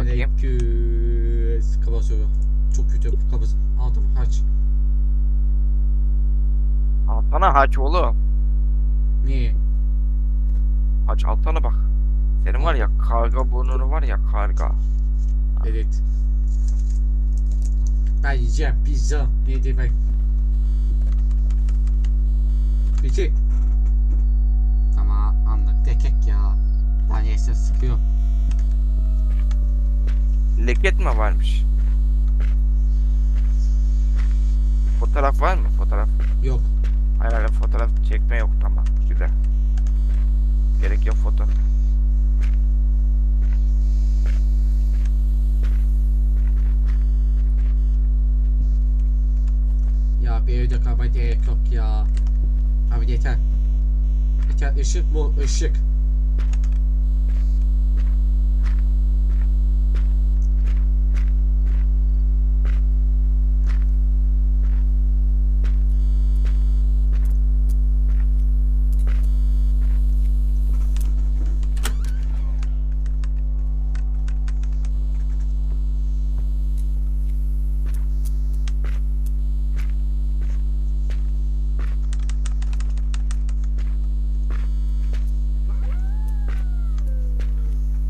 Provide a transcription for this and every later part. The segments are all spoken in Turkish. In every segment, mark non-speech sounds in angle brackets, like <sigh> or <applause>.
bakayım. Selamünaleyküm. Kabası Çok kötü kabası. Aldım haç. Altana haç oğlum. Niye? Haç altana bak. Senin var ya karga burnunu var ya karga. Evet. Ben yiyeceğim pizza. Ne demek? Peki. Ama anlık tekek ya. Neyse sıkıyor. Leket mi varmış? Fotoğraf var mı? Fotoğraf. Yok. Hayır fotoğraf çekme yok tamam. Güzel. Gerek yok foto. Ya bir evde kalmaya gerek yok ya. Abi yeter. Yeter ışık bu ışık.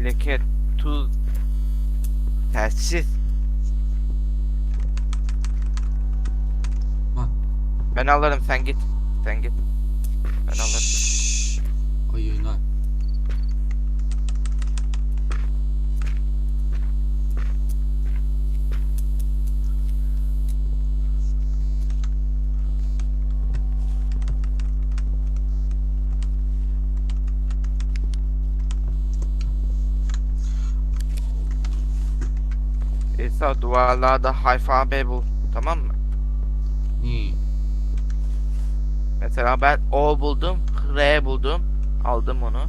Leket, tuz, Bak. Ben alırım sen git. Sen git. Ben alırım. Şşş. Oyunlar. İsa duvarlarda alfabe bul. Tamam mı? Ne? Mesela ben O buldum. R buldum. Aldım onu.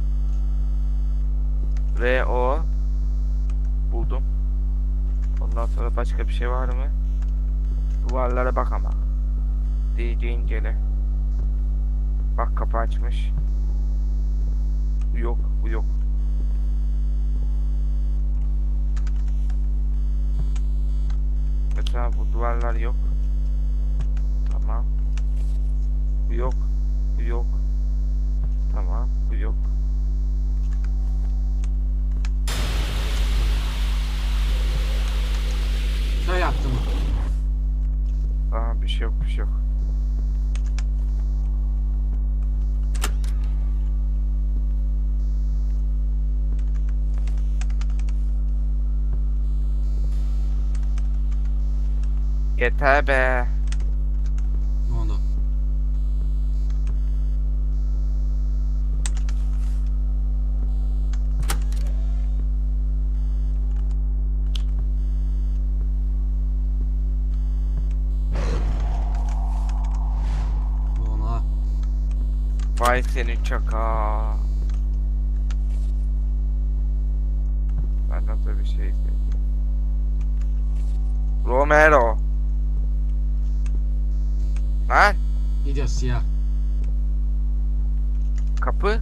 R O buldum. Ondan sonra başka bir şey var mı? Duvarlara bak ama. DJ incele. Bak kapı açmış. Bu yok, bu yok. Mesela bu duvarlar yok. Tamam. Bu yok. Bu yok. Tamam. Bu yok. Şöyle yaptım. Aa bir şey yok bir şey yok. Yeter be. Ne oldu? Ona Vay senin çaka. Ben nasıl bir şey Romero. Lan gidiyor siyah. kapı.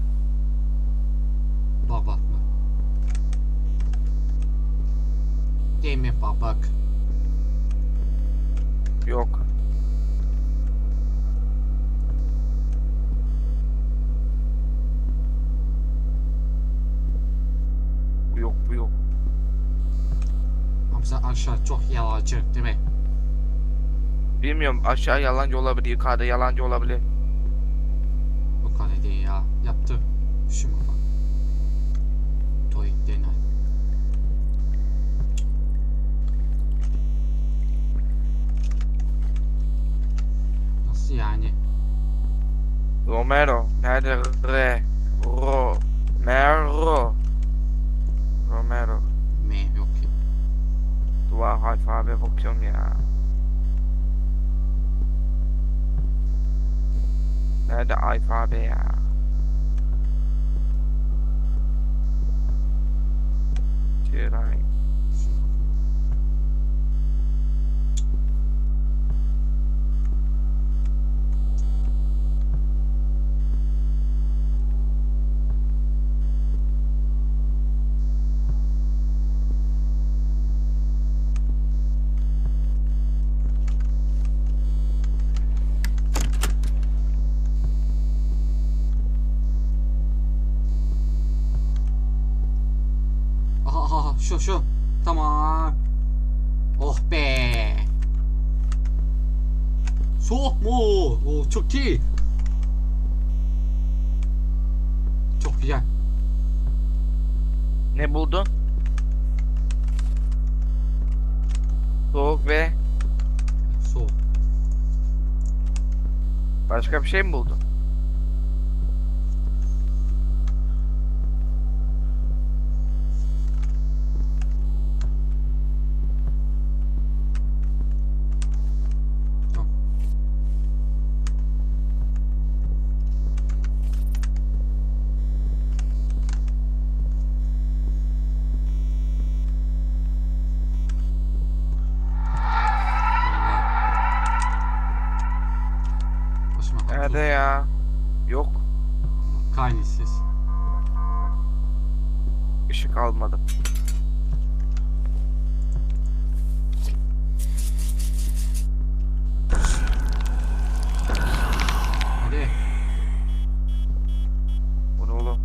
Babak mı? Değil mi babak? Yok. Bu yok bu yok. Hamza aşağı çok yalancı değil mi? Bilmiyorum aşağı yalancı olabilir yukarıda yalancı olabilir. Bu kadar değil ya. Yaptı. Şuna bak. Toy denay. Nasıl yani? Romero. Nerede R? Ro. Mero. Romero. M yok ya. Dua alfabe bakıyorum ya. Nerede alfabe ya? Ciray. Şuna bak. Şu şu. Tamam. Oh be. Soğuk mu? Oo, çok iyi. Çok güzel. Ne buldun? Soğuk ve Soğuk. başka bir şey mi buldun? Işık almadım. Hadi. Bu ne oğlum?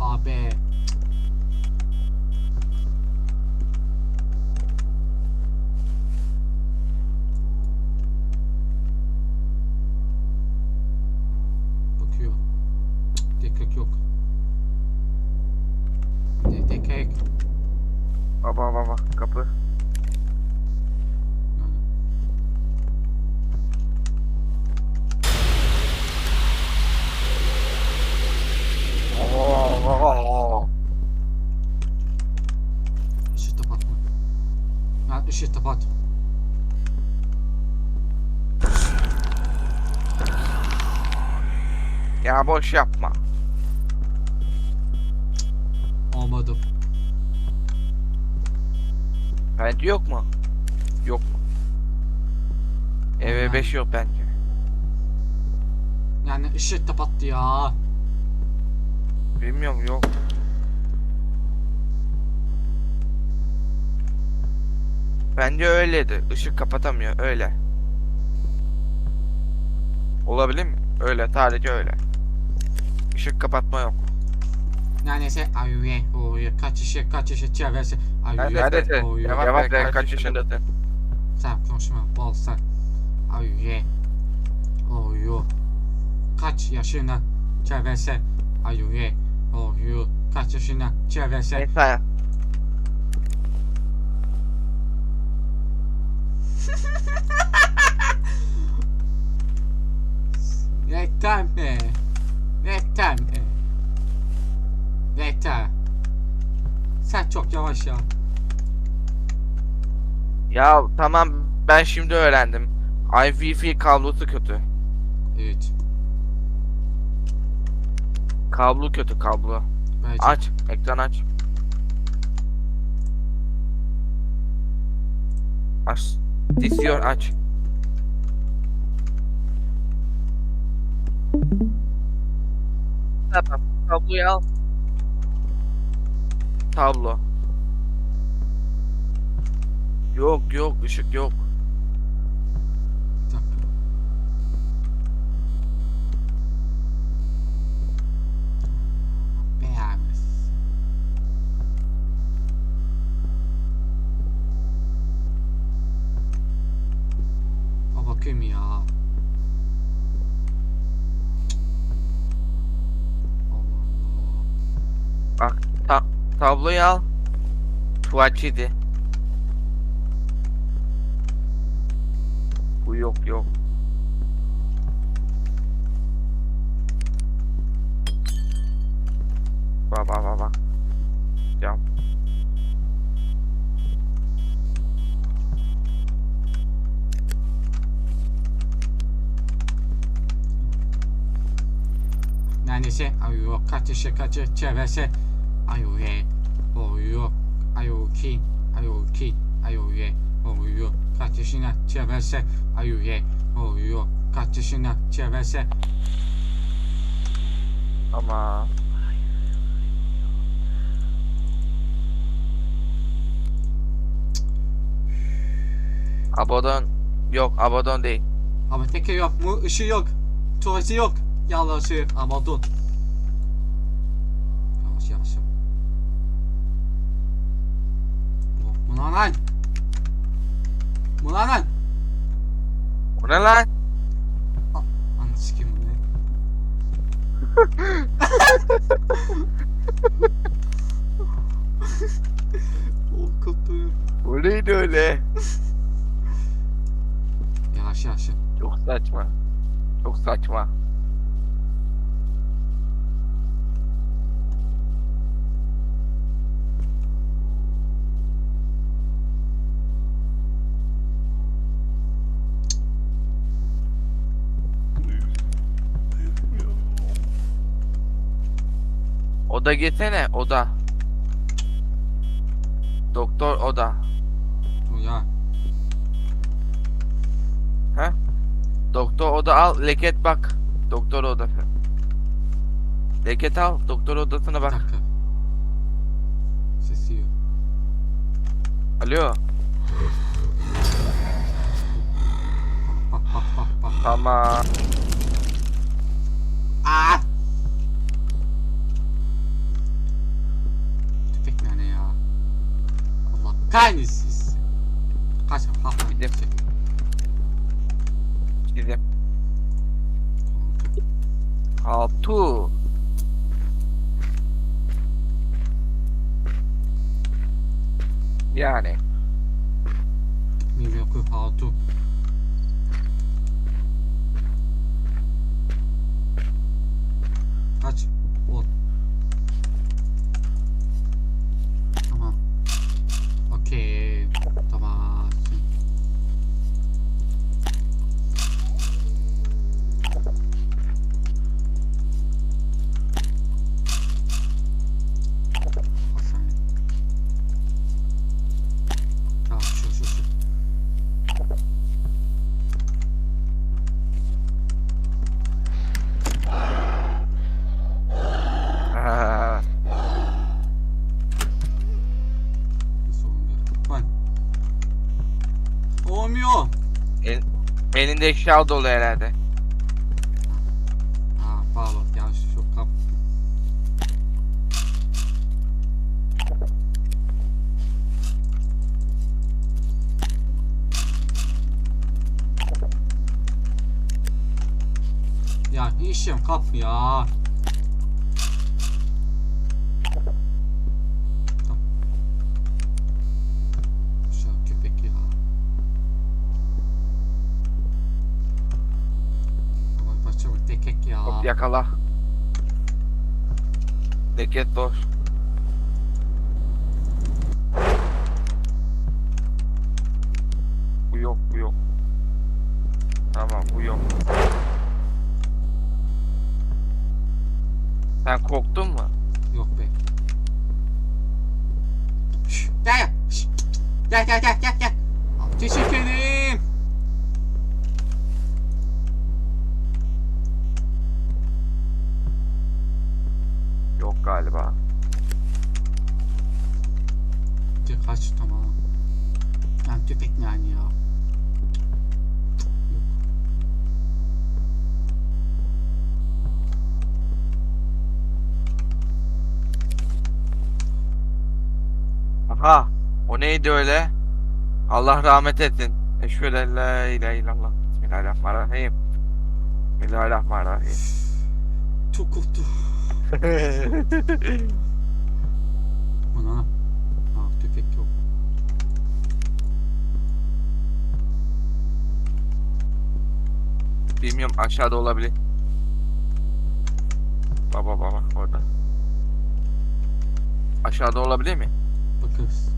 Abi. Bakıyor. Cık, Dikkat yok. De dikkat. Baba baba kapı. Yani. Işığı kapatma. Ben ışığı kapat. Ya boş yapma. Olmadı. Bence yok mu? Yok mu? Eve 5 yok bence. Yani ışığı kapattı ya. Bilmiyorum yok. Bence öyleydi. Işık kapatamıyor öyle. Olabilir mi? Öyle sadece öyle. Işık kapatma yok. Neredeyse ayuye oyu kaç işe kaç işe çevresi ayuye Neredesin? oyu Cevap ver kaç yaşındasın? sen konuşma bol sen ayuye oyu kaç yaşına çevresi ayuye oyu kaç yaşına çevresi Neyse. yeter mi yeter mi yeter sen çok yavaş ya Ya tamam ben şimdi öğrendim. Wi-Fi kablosu kötü. evet Kablo kötü kablo. bence Aç. Ekran aç. Aç. Diziyor aç. Tamam. Tabloyu al. Tablo. Yok yok ışık yok. bakayım ya. Allah Allah. Ta tabloyu al. Tuvalciydi. Bu yok yok. Bak bak bak bak. Cam. Neredeyse ayıyor kaç yaşı kaç yaşı çevresi ayuye oyu ayuki ayuki ayuye oyu kaç yaşına çevresi ayuye oyu kaç yaşına çevresi Ama Abadon yok Abadon değil. ama teke yok mu ışığı yok tuvaleti yok. Ama dur yavaş yavaş yap. Ulan lan. O ne lan? Anı sikeyim bu ne? oh koptu. O neydi öyle? Yavaş yavaş. Çok saçma. Çok saçma. Oda gitsene oda. Doktor oda. Ya. Doktor oda al leket bak. Doktor oda. Leket al doktor odasına bak. dakika. Sesi yok. Alo. <laughs> Tamam. Aa! Tüfek nerede ya? Kahretsin. Kaç ha ha. Bir de- tamam, dur. Altu. Yani. Milyoku Hatu. Kaç? On. Tamam. Okey. Tamam. Hasan. Tamam şu şu şu. Aa, Nasıl olmuyor? Lan. Olmuyor. el, elinde eşya dolu herhalde. Aa pardon yanlış çok kap. Ya işim kap ya. Tamam. Şu köpek ya. Aman başımı tekek ya. Hop yakala. Leket boş. Bu yok bu yok. Tamam bu yok. Sen korktun mu? Yok be. Şş, Gel gel. Şş, Gel gel gel gel gel. Teşekkür ederim. Yok galiba. Kaç tamam. Lan tüfek yani ya? Yok. Aha. O neydi öyle? Allah rahmet etsin. Eşhedü en la ilahe illallah. Bismillahirrahmanirrahim. Bismillahirrahmanirrahim. Çok korktu. Ana. <laughs> Aa tüfek yok. Bilmiyorum aşağıda olabilir. Baba baba orada. Aşağıda olabilir mi? Bakarız.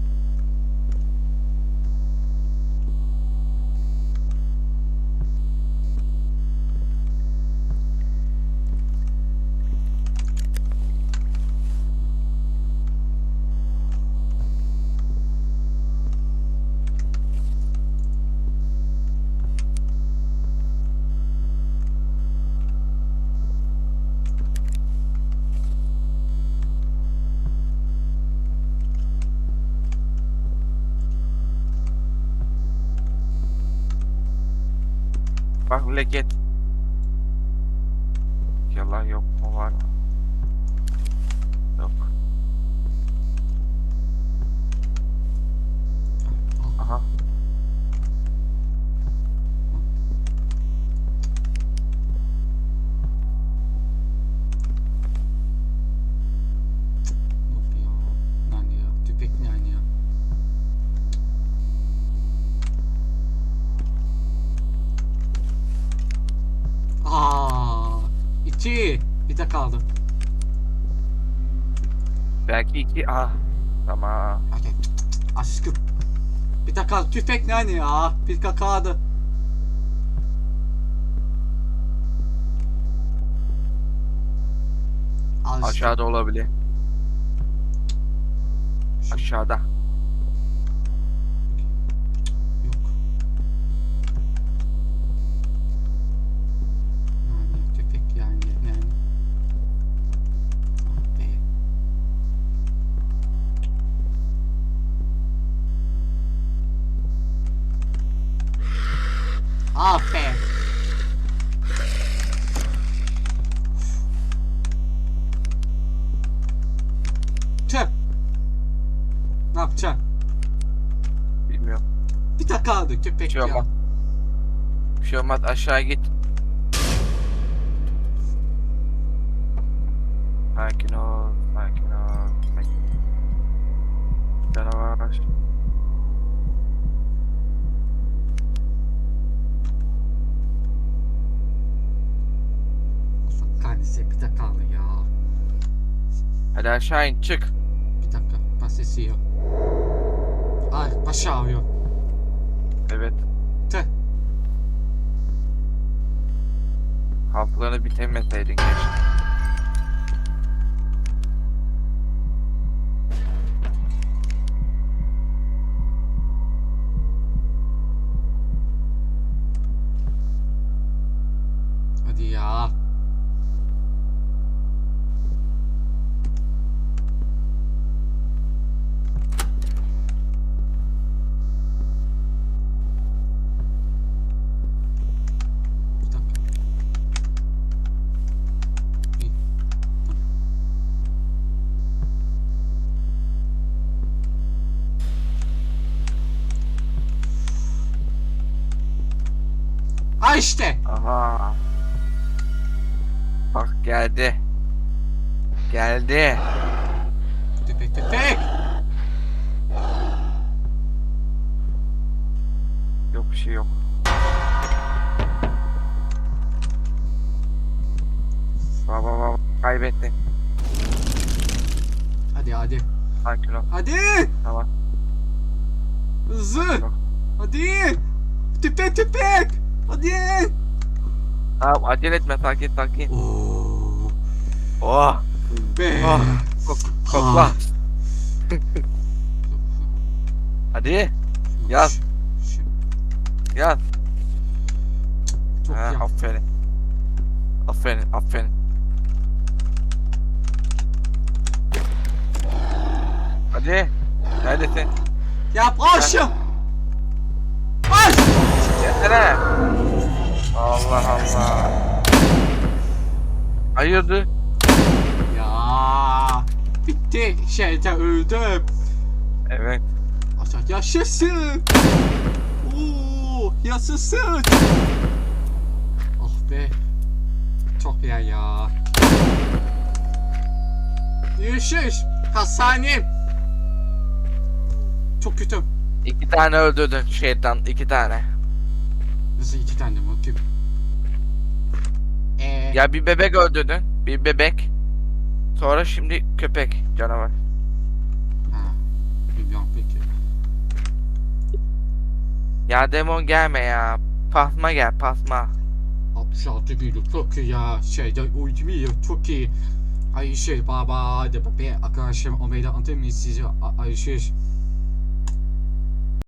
Bak leket. Yalan yok mu var mı? Yok. Al. Aha. iki. Bir de kaldı. Belki iki. Ah. Tamam. Hadi. Aşkım. Bir kaldı. Tüfek ne ya? Bir de kaldı. Al işte. Aşağıda olabilir. Aşağıda. Yok. Yani tüfek yani yani. Ah be. Ah be. Tüh. Ne yapacaksın? Bilmiyorum. Bir dakika kaldı köpek Bir şey ya. olmaz. Olmaz. Aşağı git. Sakin ol. Sakin ol. Sakin. Canavar. Kardeşim bir dakika kaldı ya. Hadi aşağı in. Çık. Bir dakika pas esiyor. Ay baş ağrıyor. Evet. Tüh. Haflarını bitirmeseydin keşke. Ha işte. Aha. Bak geldi. Geldi. Tüfek tüfek. Yok bir şey yok. Baba baba kaybettin. Hadi hadi. Sakin ol. Hadi. Tamam. Hızlı. sakin ol. Hadi. Tüpek tüpek. Hadi. Tamam acele etme sakin sakin. Oo. Oh. Be. Oh. Kok kokla. Ah. Hadi Yaz. Yaz. Çok Ha, ya. aferin. Aferin aferin. Hadi. Neredesin? Yap aşım. Gelsene. Allah Allah. Hayırdır? Ya. Bitti. Şeyde öldüm. Evet. Aşağı yaşasın. Oo, yaşasın. Ah be. Çok ya ya. Görüşürüz. Hastanem. Çok kötü. İki tane öldürdün şeytan. iki tane. Nasıl iki tane mi? Tüp. Ee, Ya bir bebek öldürdün. Bir bebek. Sonra şimdi köpek canavar. Ha, bilmiyorum peki. Ya demon gelme ya. Pasma gel pasma. 66 bin çok iyi ya. Şeyde uyduruyor çok iyi. Ay şey baba hadi be arkadaşım o meydan antrenmanı sizi ay şey